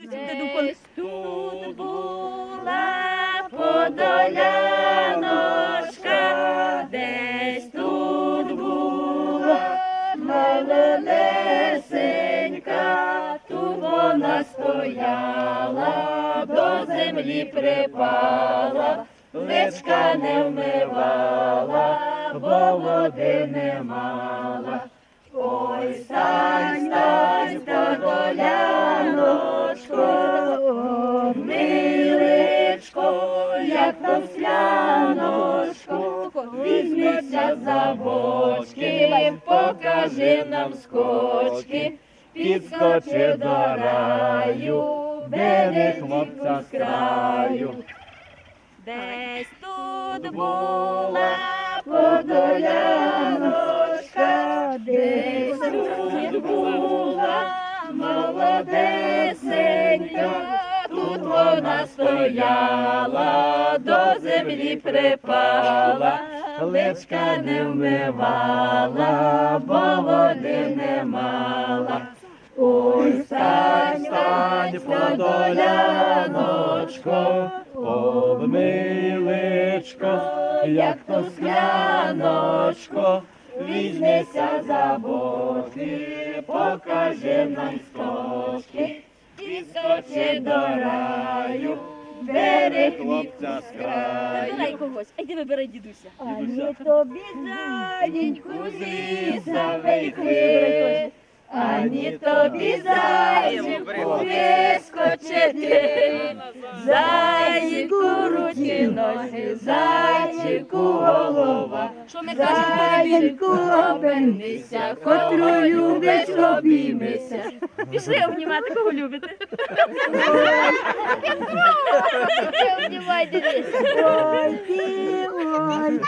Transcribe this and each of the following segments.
Десь тут була подоляночка, десь тут була малесенька, тут вона стояла, до землі припала, личка не вмивала, бо води не мала. Ой, стань, стань, подоляночко, як то сляночко, візьмися за бочки, покажи нам скочки, підскочи до раю, бери хлопця з краю. Десь тут була подоляночка, десь тут була молодесенька, вона стояла, до землі припала, личка не вмивала, бо води не мала. Ой, стань, стань, подоляночко, обмиличко, як то скляночко, візьмися за боки, покажи нам скочки, підскочи до раю, бери хлопця з краю. Вибирай когось. А йди вибирай дідуся. А не тобі зайненьку зіса вийти, ані тобі зайчику вискочити, зайчику руці ноги, зайчику голова, зайчику обернися, котру любиш обіймися. Пішли обнімати, кого любите? Ой ой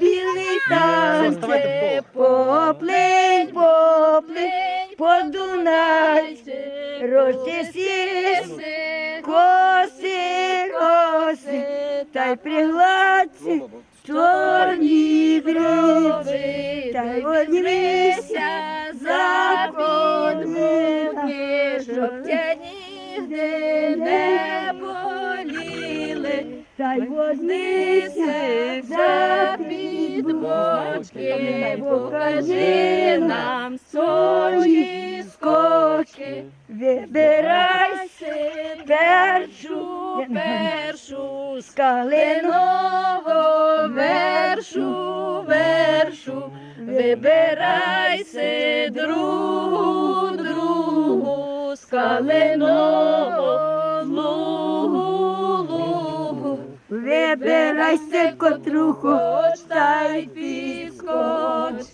білий танче, поплинь, поплинь, по Дунайці, розчеси, коси, коси, та й пригладься чорні бризи, та й возьмися за подмухи, щоб тя нігде не боліли, та й возьмися за підбочки, покажи нам свої скочки, вибирайся першу, першу, з вибирайся другу, другу, з калинового лугу, лугу. Вибирайся котру хоч та й підскоч.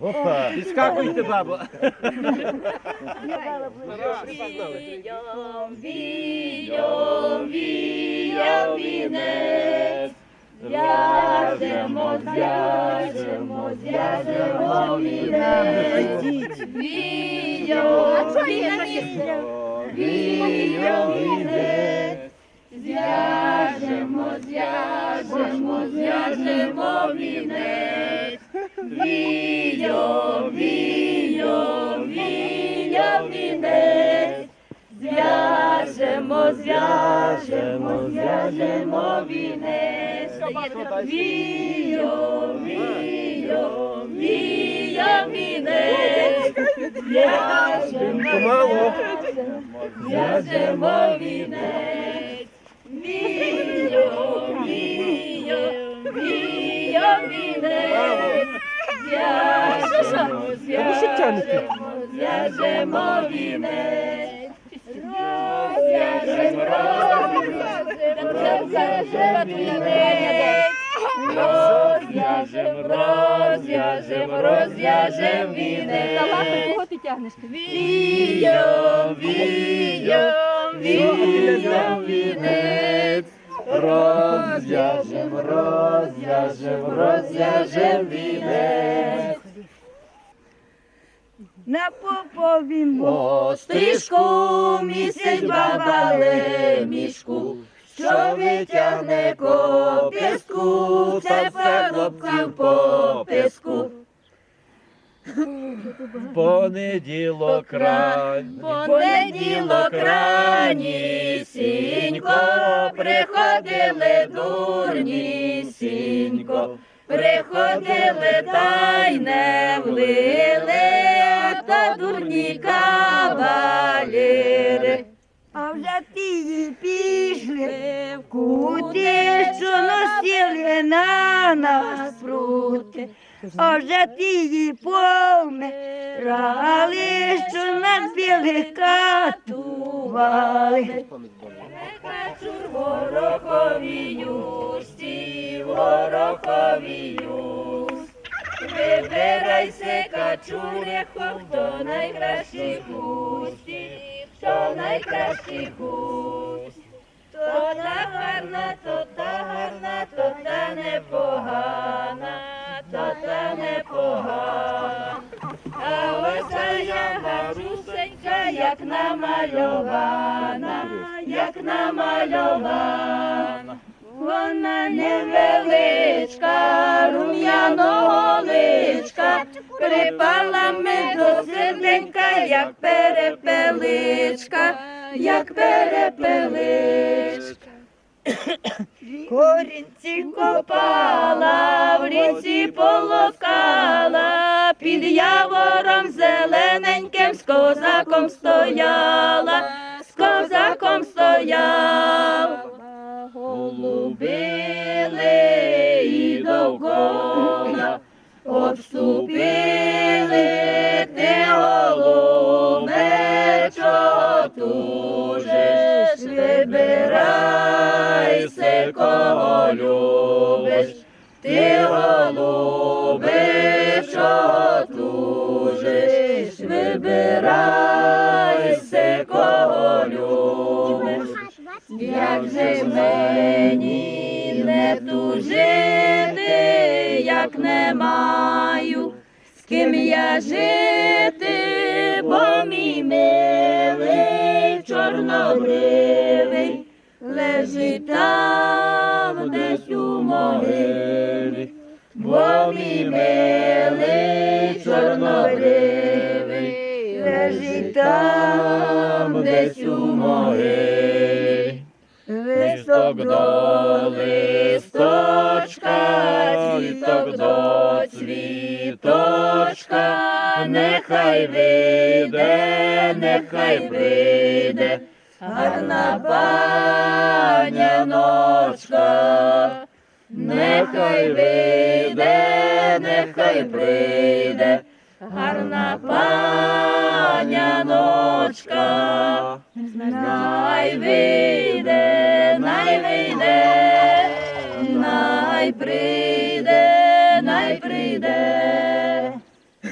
Опа, підскакуйте, бабо. Війом, війом, війом, вінець. Зв'яжемо, зв'яжемо, зв'яжемо вінець. Війом, війом, вінець. Зв'яжемо, зв'яжемо, зв'яжемо вінець. Війом, війом, війом вінець. Зв'яжемо, зв'яжемо, зв'яжемо вінець. Війом, війом вінець. Зв'яжемо, Помалу. зв'яжемо вінець. Війом, війом, війом вінець. Зв'яжемо, зв'яжемо, зв'яжемо вінець. Розв'яжемо, Розв'яжем, розв'яжем, розв'яжем вінець. Кого ти тягнеш? Війом, війом, війом вінець. Розв'яжем, розв'яжем, розв'яжем вінець. На попові Острижку місяць баба лемішку, що витягне копіску, це парубків по писку. В понеділок рань. Понеділок ранісінько приходили дурнісінько, приходили та й не влили, та дурні кавалєри. Ті пішли в куті, що носили на нас прути. А вже ті помирали, що нас білих катували. Горохові юсті, горохові юст. Вибирайся, качуре, хто найкращий густі, хто найкращий густь. То та гарна, то та гарна, то та непогана, то та непогана. А ось я гарусенька, як намальована, як намальована. Припала ми до серденька, як перепеличка, як перепеличка. Корінці Копала, в річці полоскала, під явором зелененьким з козаком стояла, з козаком стояла. Голубили і довкола, обступили ти голубе, чого тужиш, вибирай се, кого любиш, ти голубе, чого тужиш, вибирай се, кого любиш. Як же мені не тужити, як не маю, з ким я жити, бо мій милий чорнобривий лежить там десь у могилі, бо мій милий чорнобривий лежить там десь у могилі. Листок до листочка, цвіток до цвіточка, нехай вийде, нехай вийде, гарна паняночка, нехай вийде, нехай прийде, гарна паняночка. Най вийде, най вийде, най прийде, най прийде,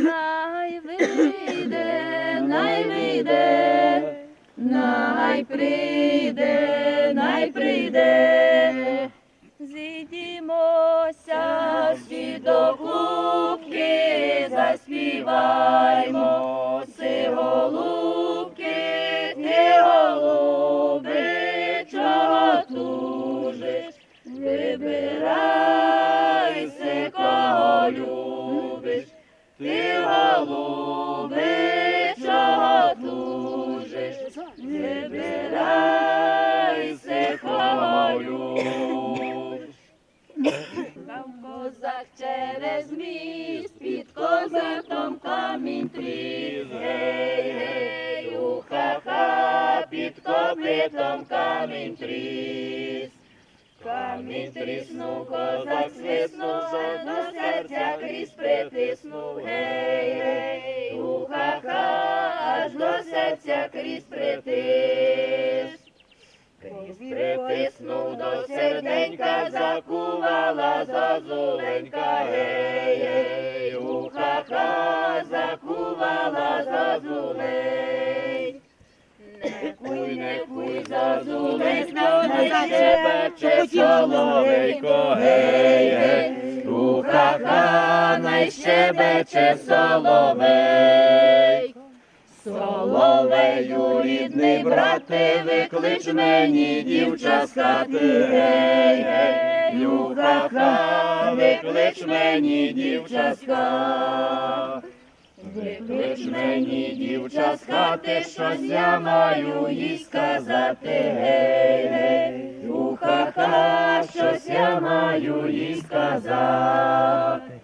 най вийде, най вийде, най прийде, най прийде. Зійдімося всі до кубки, заспіваймо. Си голубки, ти голуби, чого тужиш, вибирай се, кого любиш, ти голуби, чого тужиш, вибирай се, кого любиш. Там козак через міст, під козаком камінь тріс, гей, гей, уха-ха, під копитом камінь тріс. Камінь тріснув, козак свиснув, до серця крізь притиснув, гей, гей, уха-ха, аж до серця крізь притис. Притиснув до серденька, закувала зазуленька, гей, гей, уха-ха, закувала зазулень. Не куй, не куй, зазуленька, не щебече соловейко, гей, гей, уха-ха, не щебече соловей. Соловею, рідний брате, виклич мені дівча з хати, гей, юха-ха, виклич мені дівча з хати. Клич мені, дівча, з хати, щось я маю їй сказати, гей, гей, уха-ха, щось я маю їй сказати.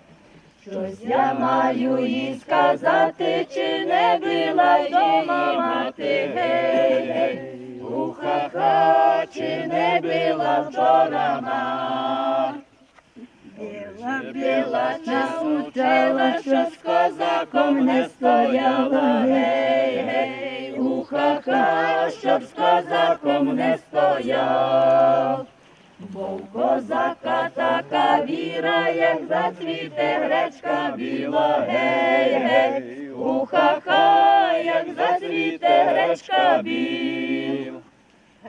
Щось я маю їй сказати, чи не била вдома мати, гей, гей, уха-ха, чи не била вчора мати. Біла, Біла чи учила, що з козаком не стояла, гей, гей, уха-ха, щоб з козаком не стояв. Бо в козака віра, як зацвіте гречка біла, гей, гей, уха-ха, як зацвіте гречка біла.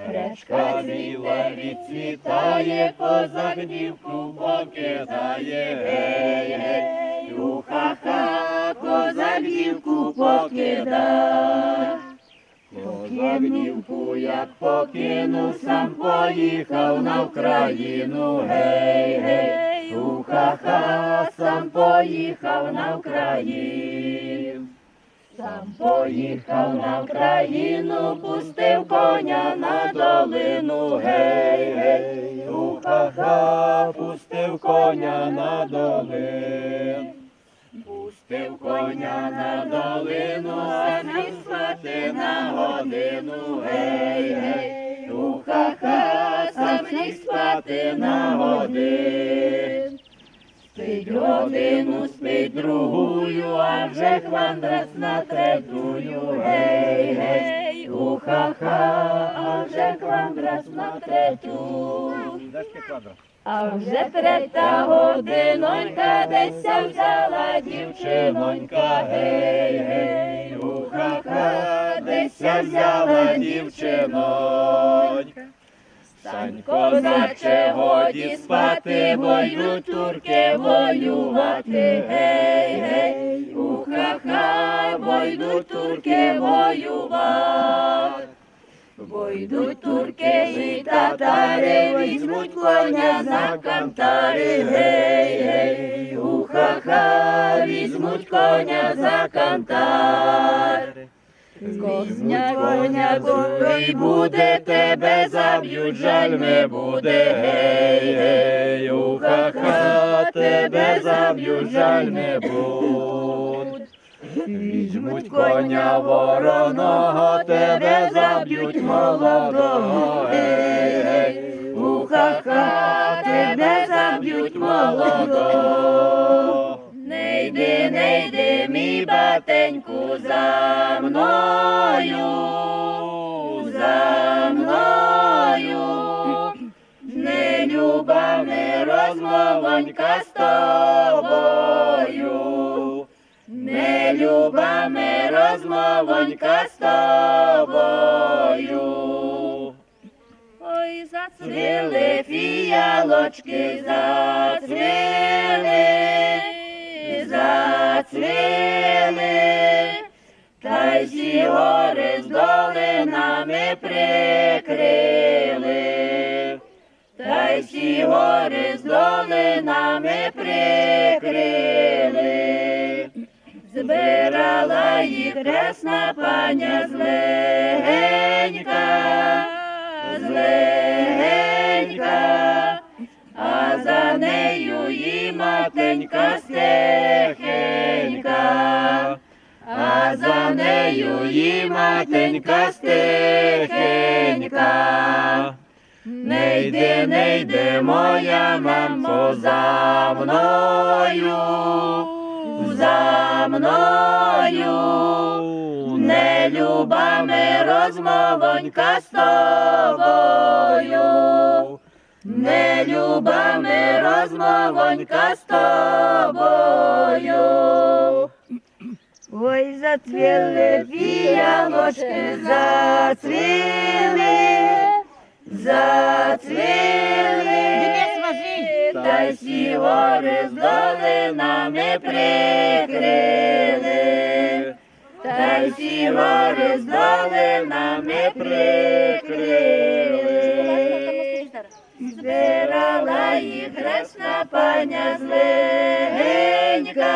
Гречка цвіте, відцвітає, козак дівку покидає, гей, гей, уха-ха, козак дівку покидає. Козак дівку, як покинув, сам поїхав на Вкраїну, гей, гей, уха-ха, сам поїхав на Вкраїну. Сам поїхав на Вкраїну, пустив коня на долину, гей, гей, уха-ха, пустив коня на долину. Пустив коня на долину, а не спати на годину, гей, гей, уха-ха, сам не спати на годину. Спить годину, спить другую, а вже хвандрас на третую, гей, гей, уха-ха, а вже хвандрас на третю. А вже третя годинонька, деся взяла дівчинонька, гей, гей, уха-ха, взяла дівчинонька. Стань, козаче, годі спати, бо йдуть турки воювати, гей, гей, уха-ха, бо йдуть турки воювати. Бо йдуть турки і татари, візьмуть коня за кантари, гей, гей, уха-ха, візьмуть коня за кантари. Візьмуть коня, коли буде, тебе заб'ють, жаль не буде, гей, гей, уха-ха, тебе заб'ють, жаль не буде. Візьмуть коня вороного, тебе заб'ють молодого, уха-ха, тебе заб'ють молодого. Не йди, не йди, мій батеньку, за мною, за мною, не люба ми розмовонька з тобою. Не люба ми розмовонька з тобою. Ой, зацвіли. Цвіли фіялочки, зацвіли, зацвіли, та й всі гори з долинами прикрили, та й всі гори з долинами прикрили. Збирала їх хресна паня злегенька, злегенька, а за нею і матенька стехенька, а за нею і матенька стехенька. Не йди, не йди, моя мамо, за мною, за мною, не люба розмовонька з тобою, не люба розмовонька з тобою. Ой, зацвіли фіялочки, зацвіли, зацвіли, та сі гори з долинами прикрили, та сі гори з долинами прикрили, збирала їх хресна паня злегенька,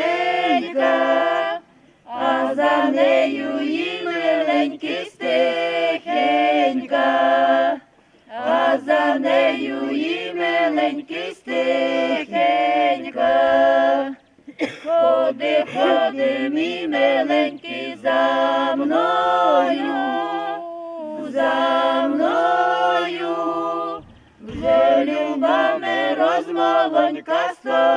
злегенька, а за нею приглядаю і миленький стихенько. Ходи, ходи, мій миленький за мною, за мною, вже любами розмовонька з тобою,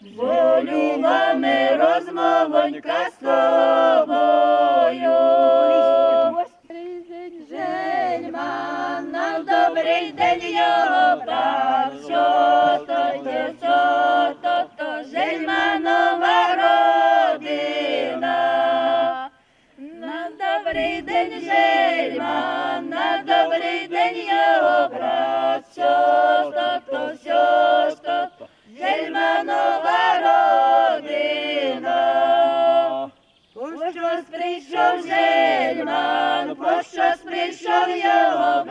вже любами розмовонька з тобою. День його брат, що то, то, що то, то, Жельманова родина. На добрий день, Жельман, на добрий день його брат, що то, то, що то, то, Жельманова родина. Пощо прийшов Жельман, пощо прийшов його брат,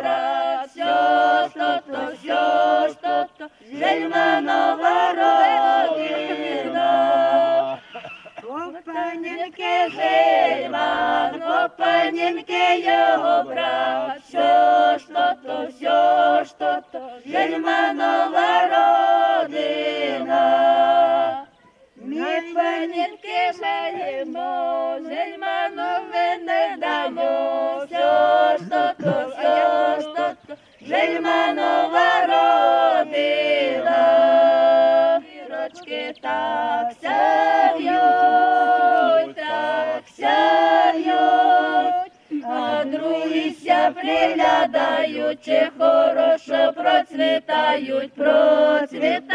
приглядають, чи хорошо процвітають, процвітають.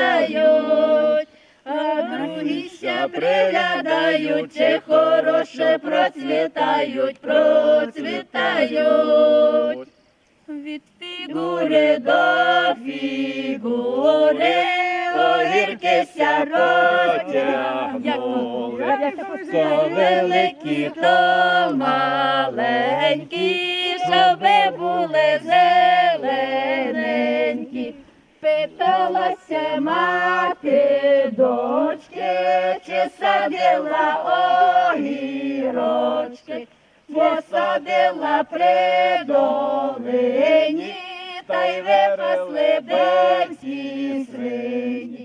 А другі ся приглядають, чи хороше процвітають, процвітають. Від фігури до фігури, огірки ся розтягнули. То великі, то маленькі, щоби були зелененькі. Питалася мати дочки, чи садила огірочки, посадила при долині, та й випасли бенці свині.